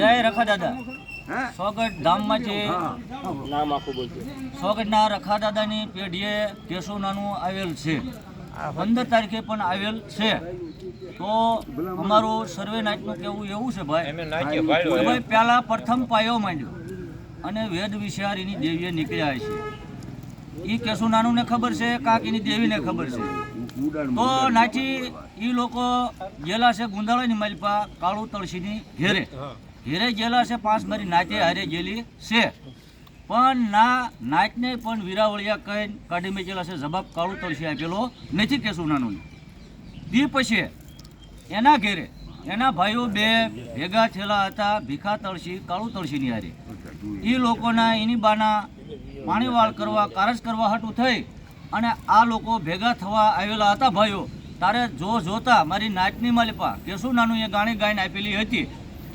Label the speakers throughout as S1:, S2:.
S1: જય રખા દાદા. સોગટ ધામમાં જે સોગટના રખા દાદાની પેઢીએ કેશોનાનું આવેલ છે. પંદર તારીખે પણ આવેલ છે. તો અમારું સર્વે નાચનું કેવું એવું છે ભાઈ? કે ભાઈ પહેલા પ્રથમ પાયો માંડ્યો અને વેદ વિષયારીની દેવીએ નીકળ્યા છે. એ કેશુનાનું ને ખબર છે કાંક એની દેવીને ખબર છે? તો નાચી એ લોકો ગયેલા છે ગુંદાળાની માલપા કાળુ તળસીની ઘેરે. ઘેરે ગયેલા છે, પાંચ મારી નાતે હારે ગયેલી છે. પણ ના નાચને પણ વીરાવળિયા કઈ કાઢી મેકેલા છે. જવાબ કાળું તળસી આપેલો. નથી કેશુનાનું દી પછી એના ઘેરે એના ભાઈઓ બે ભેગા થયેલા હતા, ભીખા તળસી કાળું તળસીની હારે. એ લોકોના એની બાના પાણીવાળ કરવા, કારજ કરવા હાટું થઈ અને આ લોકો ભેગા થવા આવેલા હતા ભાઈઓ. તારે જો જોતા મારી નાચની માલિપા કેશું નાનું, એ ગાણી ગાઈને આપેલી હતી.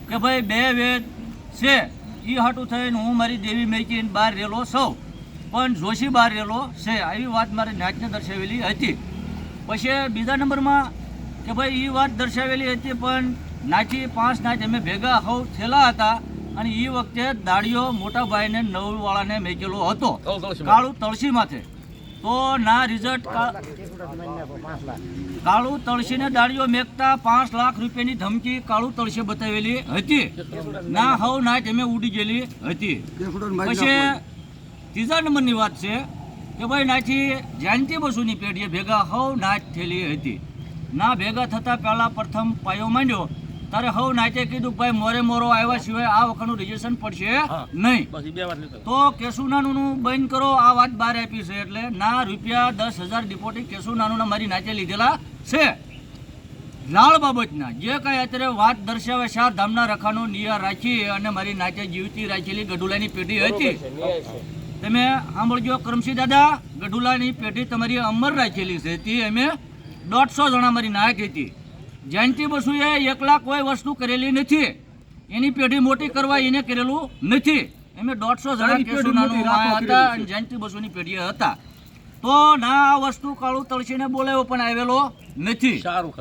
S1: કે ભાઈ બે વેદ છે. એ હાટું થઈને હું મારી દેવી મેકીને બહાર રહેલો સૌ પણ જોશી બહાર રહેલો છે. આવી વાત મારી નાચને દર્શાવેલી હતી. પછી બીજા નંબરમાં કે ભાઈ એ વાત દર્શાવેલી હતી પણ નાચી પાંચ નાચ અમે ભેગા હોવ થયેલા હતા અને એ વખતે દાડીઓ મોટા ભાઈને નવવાળાને મેકેલો હતો. કાળું તળસી માથે તો ના રિઝલ્ટ કાળું તળસીને દાડીઓ મેકતા પાંચ લાખ રૂપિયાની ધમકી કાળું તળસે બતાવેલી હતી. ના હવ નાચ અમે ઉડી ગયેલી હતી. પછી ત્રીજા નંબરની વાત છે કે ભાઈ નાચી જાનતી બસુની પેઢીએ ભેગા હવ નાચ થયેલી હતી. ના ભેગા થતા પહેલા પ્રથમ પાયો માંડ્યો. તારે હવ નાચે કીધું ભાઈ મોરે મોરો આવ્યા સિવાય આ વખતનું રજીસ્ટ્રેશન પડશે નહીં. તો કેશુનાનું બંધ કરો આ વાત બહાર આપી છે. એટલે ના રૂપિયા દસ હજાર ડિપોઝિટ કેશુનાનું મારી નાચે લીધેલા છે. લાળ બાબતના જે કાંઈ અત્યારે વાત દર્શાવે ચાર ધામના રખાનો નિયર રાખી અને મારી નાચે જીવતી રાખેલી ગઢુલાની પેઢી હતી. તમે સાંભળજો કરમસિંહ દાદા ગઢુલાની પેઢી તમારી અમર રાખેલી છે. તે અમે દોઢસો જણા મારી નાયક હતી. જયંતિ બસુએ એકલા કોઈ વસ્તુ કરેલી નથી. એની પેઢી મોટી કરવા એને કરેલું નથી. અમે દોઢસો જણા આ હતા અને જયંતિ બસુની પેઢી હતા. તો ના આ વસ્તુ કાળું તળસીને બોલાવ્યો પણ આવેલો નથી. સારું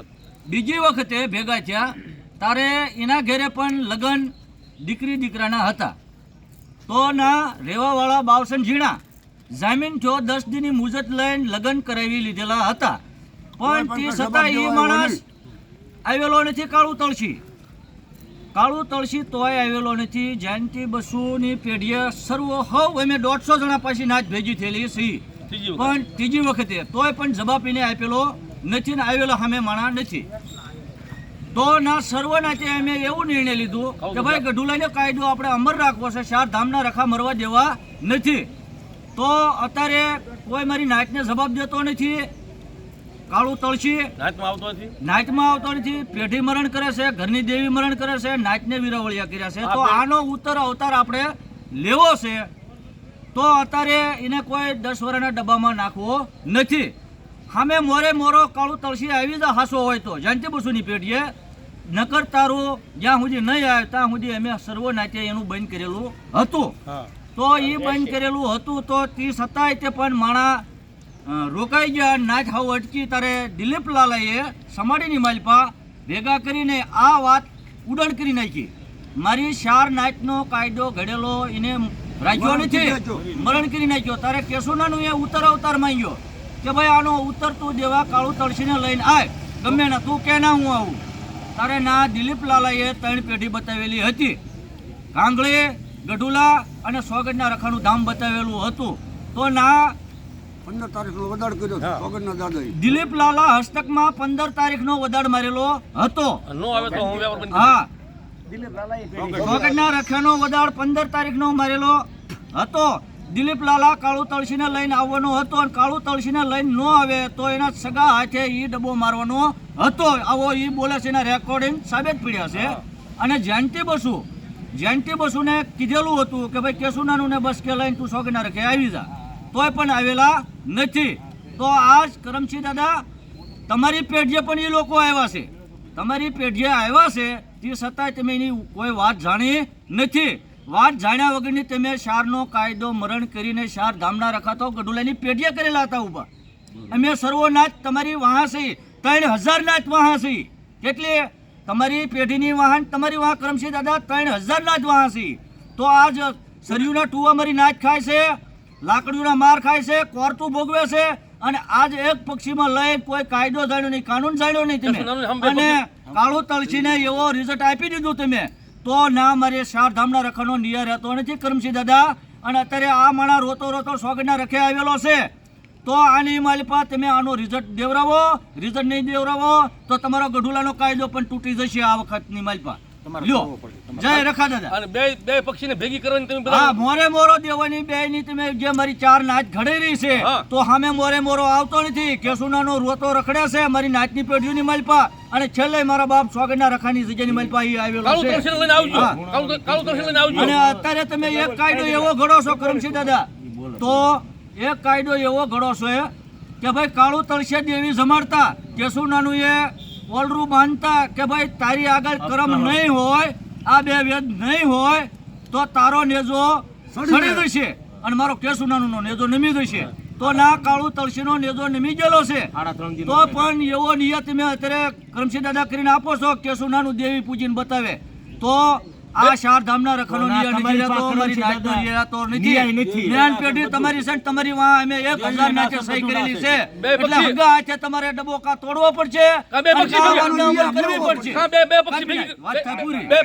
S1: બીજી વખતે ભેગા થયા તારે એના ઘેરે પણ લગ્ન દીકરી દીકરાના હતા. તો ના રહેવાવાળા બાવસન ઝીણા જામીન થયો દસ દિનની મુજત લઈને લગ્ન કરાવી લીધેલા હતા. પણ તે છતાં એ માણસ આવેલો નથી કાળું તળસી કાળું તળસી તોય આવેલો નથી. જયંતિ બસુની પેઢીએ સર્વ હવ અમે દોઢસો જણા પાછી નાચ ભેજી થયેલી છે પણ ત્રીજી વખતે તોય પણ જવાબ એને આપેલો નથી ને આવેલો અમે માણા નથી. તો ના સર્વનાથે અમે એવું નિર્ણય લીધું કે ભાઈ ગઢુલાનો કાયદો આપણે અમર રાખવો છે ચાર ધામના રખા મરવા દેવા નથી. તો અત્યારે કોઈ મારી નાયકને જવાબ દેતો નથી. કાળું તળશી નાયકમાં આવતો નથી? પેઢી મરણ કરે છે ઘરની દેવી મરણ કરે છે નાચને વિરાવળિયા કર્યા છે. તો આનો ઉત્તર અવતાર આપણે લેવો છે. તો અત્યારે એને કોઈ દસ વર્ષના ડબ્બામાં નાખવો નથી. સામે મોરે મોરો કાળું તળસી આવી જ હાસો હોય તો. જયંતિ બસુની પેઢીએ નકર તારું જ્યાં સુધી નહીં આવે ત્યાં સુધી અમે સર્વ નાટ્ય એનું બંધ કરેલું હતું. તો એ બંધ કરેલું હતું તો તે છતાંય તે પણ માણા રોકાઈ ગયા. નાચ હાવ અટકી તારે દિલીપ લાલાએ સમાડીની માલપા ભેગા કરીને આ વાત ઉડણ કરી નાખી. મારી શાર નાચનો કાયદો ઘડેલો એને રાખ્યો નથી. મરણ કરી નાખ્યો. તારે કેશુનાનું એ ઉત્તર અવતાર માંગ્યો કે ભાઈ આનો ઉત્તર તું દેવા કાળું તળસીને લઈને આય. ગમે ના તું કે ના હું આવું? તારે ના દિલીપ લાલાએ ત્રણ પેઢી બતાવેલી હતી. કાંગળી ગઢુલા અને સોગડના રખાનું ધામ બતાવેલું હતું. તો ના
S2: પંદર તારીખનો વધાર કર્યો છે દાદા
S1: દિલીપ લાલા હસ્તકમાં પંદર તારીખનો વધાર મારેલો હતો. હા. સોગડના રખાનો વદાડ પંદર તારીખનો મારેલો હતો. દિલીપ લાલા કાળુ તળસીને લઈને આવવાનો હતો અને કાળુ તળસીને લઈને ન આવે તો એના સગા હાથે ઈ ડબ્બો મારવાનો હતો. આવો ઈ બોલે છે એના રેકોર્ડિંગ સાબિત પડ્યા છે. અને જયંતિ બસુ જયંતિ બસુને કીધેલું હતું કે ભાઈ કેશુનાનું ને બસ કે લઈને તું સોગડના રખે આવી જા. તોય પણ આવેલા નથી. તો આજ કરમસિંહ દાદા તમારી પેઢીએ પણ એ લોકો આવ્યા છે. તમારી પેઢીએ આવ્યા છે, તે છતાંય તમે એની કોઈ વાત જાણી નથી. વાત જાણ્યા વગરની તમે શારનો કાયદો મરણ કરીને શાર ધામના રખાતો ગઢુલાની પેઢીએ કરેલા હતા ઊભા. અમે સર્વોનાથ તમારી વહાં છે ત્રણ હજાર નાથ વહાં છે કેટલી તમારી પેઢીની વાહન, તમારી વાહન કરમશી દાદા, ત્રણ હજારનાથ વાહન છે તો આજ સરયુના ટુવા મારી નાચ ખાય છે લાકડીઓના માર ખાય છે, કોરતું ભોગવે છે અને આજ એક પક્ષીમાં લઈ કોઈ કાયદો જાણ્યો નહીં કાનૂન જાણ્યો નહીં તમે. અને કાળો તળસીને એવો રિઝલ્ટ આપી દીધું તમે તો ના મારે શારધામના રખાનો નિયર રહેતો નથી કરમસિંહ દાદા. અને અત્યારે આ માણા રોતો રોતો સોગના રખે આવેલો છે. તો આની માલિપા તમે આનો રિઝલ્ટ દેવરાવો. રિઝલ્ટ નહીં દેવરાવો તો તમારો ગઢુલાનો કાયદો પણ તૂટી જશે આ વખતની માલિપા લ્યો. જય રખા દાદા.
S3: અને બે બે પક્ષીને ભેગી કરવાની તમે બધા
S1: મોરે મોરો દેવાની બે ની તમે જે મારી ચાર નાચ ઘડી રહી છે તો સામે મોરે મોરો આવતો નથી. કેસુનાનો રોતો રખડે છે મારી નાચની પેઢીઓની માલપા. અને છેલ્લે મારા બાપ સ્વાગતના રખાની જગ્યાની માલપા અહીં આવેલો છે.
S3: તરસી લઈને આવજો. કાળું કાળું લઈને આવજો.
S1: અને અત્યારે તમે એક કાયદો એવો ઘડો છો કરમસિંહ દાદા તો એક કાયદો એવો ઘડો છો કે ભાઈ કાળું તળશે દેવી જમાડતા. કેસુનાનું એ ઓલરું બાંધતા કે ભાઈ તારી આગળ કરમ નહીં હોય આ બે વેદ નહીં હોય તો તારો નેજો સડી જશે. અને મારો કેસુનાનો નેજો નમી જશે. તો ના કાળું તળસીનો નેજો નમી ગયેલો છે. તો પણ એવો નિયત તમે અત્યારે કરમસિંહ દાદા કરીને આપો છો કેસુનાનું દેવી પૂજીને બતાવે. તો આ ચાર ધામના રખનો નથી રહેતો મારી નાચનો રહેતો નથી. જ્ઞાન પેઢી તમારી છે તમારી વાં અમે એક હજાર નાચે સહી કરેલી છે. એટલે. હગા હાથે તમારે ડબ્બો કા તોડવો પડશે.
S3: પક્ષી
S1: કરવી
S3: પક્ષી. બે